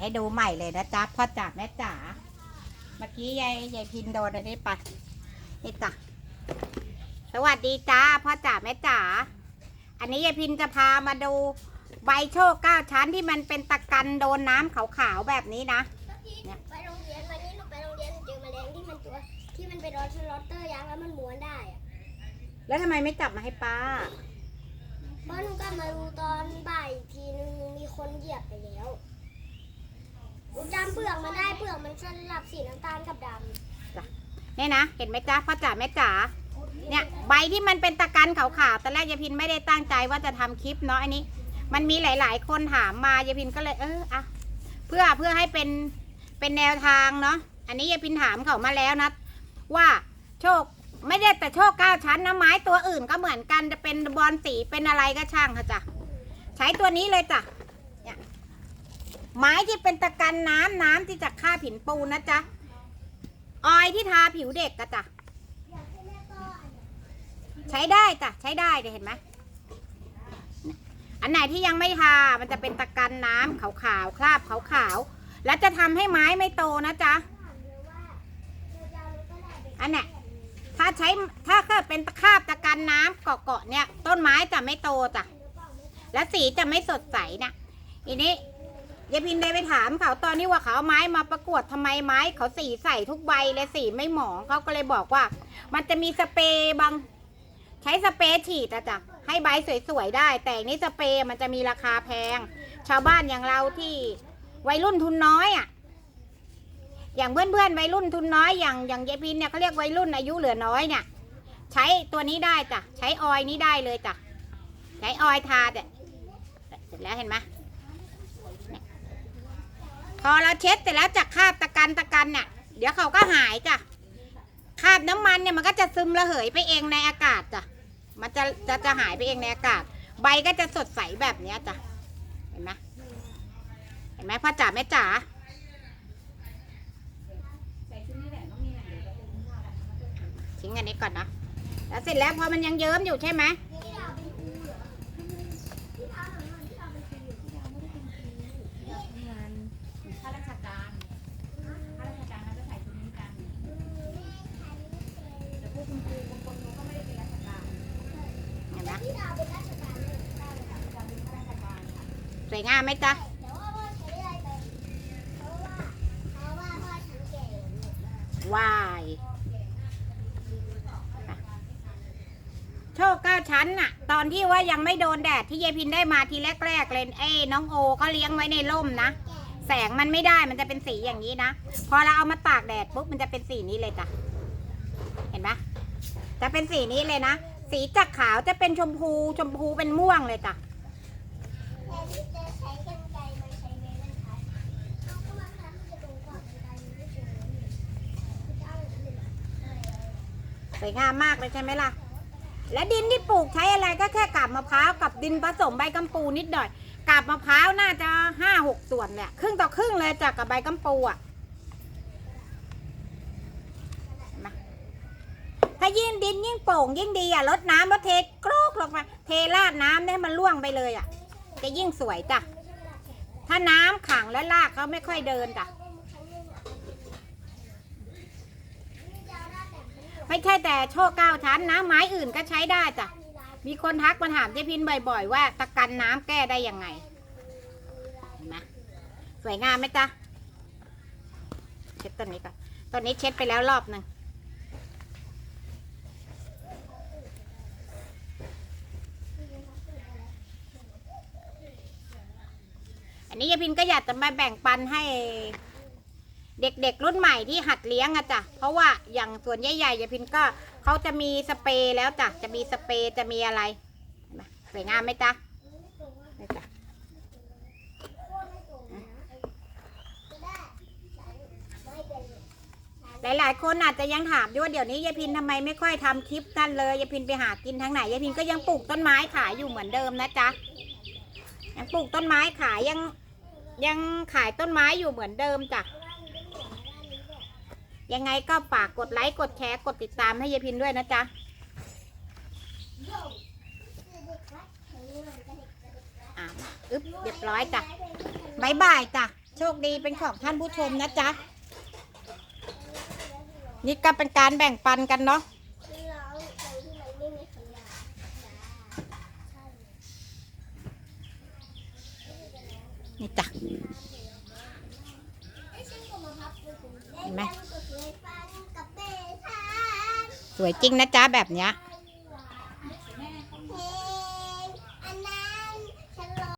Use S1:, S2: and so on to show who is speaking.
S1: ให้ดูใหม่เลยนะจ๊ะพ่อจ๋าแม่จ๋าเมื่อกี้ยายยายพินโดนอันนี้ไปนี่จ้ะสวัสดีจ้าพ่อจ๋าแม่จ๋าอันนี้ยายพินจะพามาดูใบโชคเก้าชั้นที่มันเป็นตะกันโดนน้ำขาวๆแบบนี้นะเนี่ย
S2: ไปโรงเรียนวันนี้หนูไปโรงเรียนเจอแมลงที่มันตัว ที่มันเป็นรอสลอตเตอร์ยักษ์แล้วมันม้วนได้อะ
S1: แล้วทำไมไม่จับมาให้ป้า
S2: เพราะหนูก็มาดูตอนบ่ายอีกทีนึงมีคนเหยียบไปแล้ว จำเปลือกมันได้เปลือกมันสลับสีน้ำตาลกับด
S1: เนี่ยนะเห็นไหมจ๊ะพ่อจ๋าแม่จ๋าเนี่ยใบที่มันเป็นตะกันขาวๆแต่แรกยายพินไม่ได้ตั้งใจว่าจะทำคลิปเนาะอันนี้ มันมีหลาย ๆ คนถามมายายพินก็เลยเอออะเพื่อเพื่อให้เป็นเป็นแนวทางเนาะอันนี้ยายพินถามเขามาแล้วนะ ว่าโชคไม่ได้แต่โชคเก้าชั้นนะไม้ตัวอื่นก็เหมือนกันจะเป็นบอลสีเป็นอะไรก็ช่างค่ะจ้ะใช้ตัวนี้เลยจ้ะ ไม้ที่เป็นตะกันน้ำน้ำที่จะฆ่าผินปูนนะจ๊ะ ออยที่ทาผิวเด็กก็จ้ะ ใช้ได้จ้ะ ใช้ได้เดี๋ยเห็นไหม อันไหนที่ยังไม่ทา มันจะเป็นตะกันน้ำขาวๆ คราบขาวๆ แล้วจะทำให้ไม้ไม่โตนะจ๊ะ อันเนี้ยถ้าใช้ถ้าเกิดเป็นคราบตะกันน้ำเกาะๆเนี่ย ต้นไม้จะไม่โตจ้ะ และสีจะไม่สดใสนะทีนี้ ยายพินได้ไปถามเขาตอนนี้ว่าเขาเอาไม้มาประกวดทำไมไม้เขาสีใสทุกใบเลยสีไม่หมองเขาก็เลยบอกว่า มันจะมีสเปรย์บาง ใช้สเปรย์ฉีดอะจ้ะให้ใบสวยๆได้ แต่อันนี้สเปรย์มันจะมีราคาแพง ชาวบ้านอย่างเราที่วัยรุ่นทุนน้อยอะอย่างเพื่อนๆวัยรุ่นทุนน้อยอย่างอย่างยายพินเนี่ยเขาเรียกวัยรุ่นอายุเหลือน้อยเนี่ย ใช้ตัวนี้ได้จ้ะใช้ออยนี้ได้เลยจ้ะใช้ออยทาเนี่ยเสร็จแล้วเห็นไหม พอเราเช็ดเสร็จแล้วจากคราบตะกันตะกันเนี่ยเดี๋ยวเขาก็หายจ้ะคราบน้ำมันเนี่ยมันก็จะซึมระเหยไปเองในอากาศจ้ะมันจะจะจะหายไปเองในอากาศ ใบก็จะสดใสแบบเนี้ยจ้ะเห็นไหมเห็นไหมพ่อจ๋าแม่จ๋าทิ้งอันนี้ก่อนนะแล้วเสร็จแล้วพอมันยังเยิ้มอยู่ใช่ไหม ข้าราชการข้าราชการเขาจะใส่ชุดนี้กันแต่พวกคุณครูบางคนเขาก็ไม่ได้เป็นราชการเห็นไหม สวยงามไหมจ๊ะ
S2: แต่ว่าพ่อใช้อะไรไปเพราย
S1: โชคเก้าชั้นน่ะ ตอนที่ว่ายังไม่โดนแดดที่เยพินได้มาทีแรกๆเลยเอ้น้องโอเขาเลี้ยงไว้ในร่มนะ แสงมันไม่ได้มันจะเป็นสีอย่างนี้นะ พอเราเอามาตากแดดปุ๊บมันจะเป็นสีนี้เลยจ้ะ เห็นไหมจะเป็นสีนี้เลยนะ สีจากขาวจะเป็นชมพูชมพูเป็นม่วงเลยจ้ะ สวยงามมากเลยใช่ไหมล่ะ และดินที่ปลูกใช้อะไรก็แค่กาบมะพร้าวกับดินผสมใบกัมปูนิดหน่อยกาบมะพร้าวน่าจะห้าหกส่วนเนี่ยครึ่งต่อครึ่งเลยจากกับใบกัมปูอะถ้ายิ่งดินยิ่งโป่งยิ่งดีอะลดน้ำลดเทกรอกลงไปเทราดน้ำให้มันล่วงไปเลยอะ จะยิ่งสวยจ้ะ ถ้าน้ำขังและรากเขาไม่ค่อยเดินจ้ะ ไม่ใช่แต่โชคเก้าชั้นนะ ไม้อื่นก็ใช้ได้จ้ะ มีคนทักมาถามเจ๊พินบ่อย ๆ ว่าตะกันน้ำแก้ได้ยังไงเห็นไหมสวยงามไหมจ๊ะ เช็ดต้นนี้ก่อนต้นนี้เช็ดไปแล้วรอบหนึ่ง นี้ยายพินก็อยากจะมาแบ่งปันให้ เด็กๆรุ่นใหม่ที่หัดเลี้ยงอะจ้ะเพราะว่าอย่างส่วนใหญ่ๆยายพินก็เขาจะมีสเปรย์แล้วจ้ะจะมีสเปรย์จะมีอะไรสวยงามไหมจ๊ะจ้ะหลายๆ คนอาจจะยังถามด้วยว่าเดี๋ยวนี้ยายพินทำไมไม่ค่อยทำคลิปนั่นเลยยายพินไปหากินทางไหนยายพินก็ยังปลูกต้นไม้ขายอยู่เหมือนเดิมนะจ๊ะยังปลูกต้นไม้ขายยัง ยังขายต้นไม้อยู่เหมือนเดิมจ้ะยังไงก็ฝากกดไลค์กดแชร์กดติดตามให้ยายพินด้วยนะจ๊ะอึ๊บเรียบร้อยจ้ะบายบายจ้ะ
S2: โชคดีเป็นของท่านผู้ชมนะจ๊ะนี่ก็เป็นการแบ่งปันกันเนาะ ห็นไหมสวยจริงนะจ๊ะแบบเนี้ย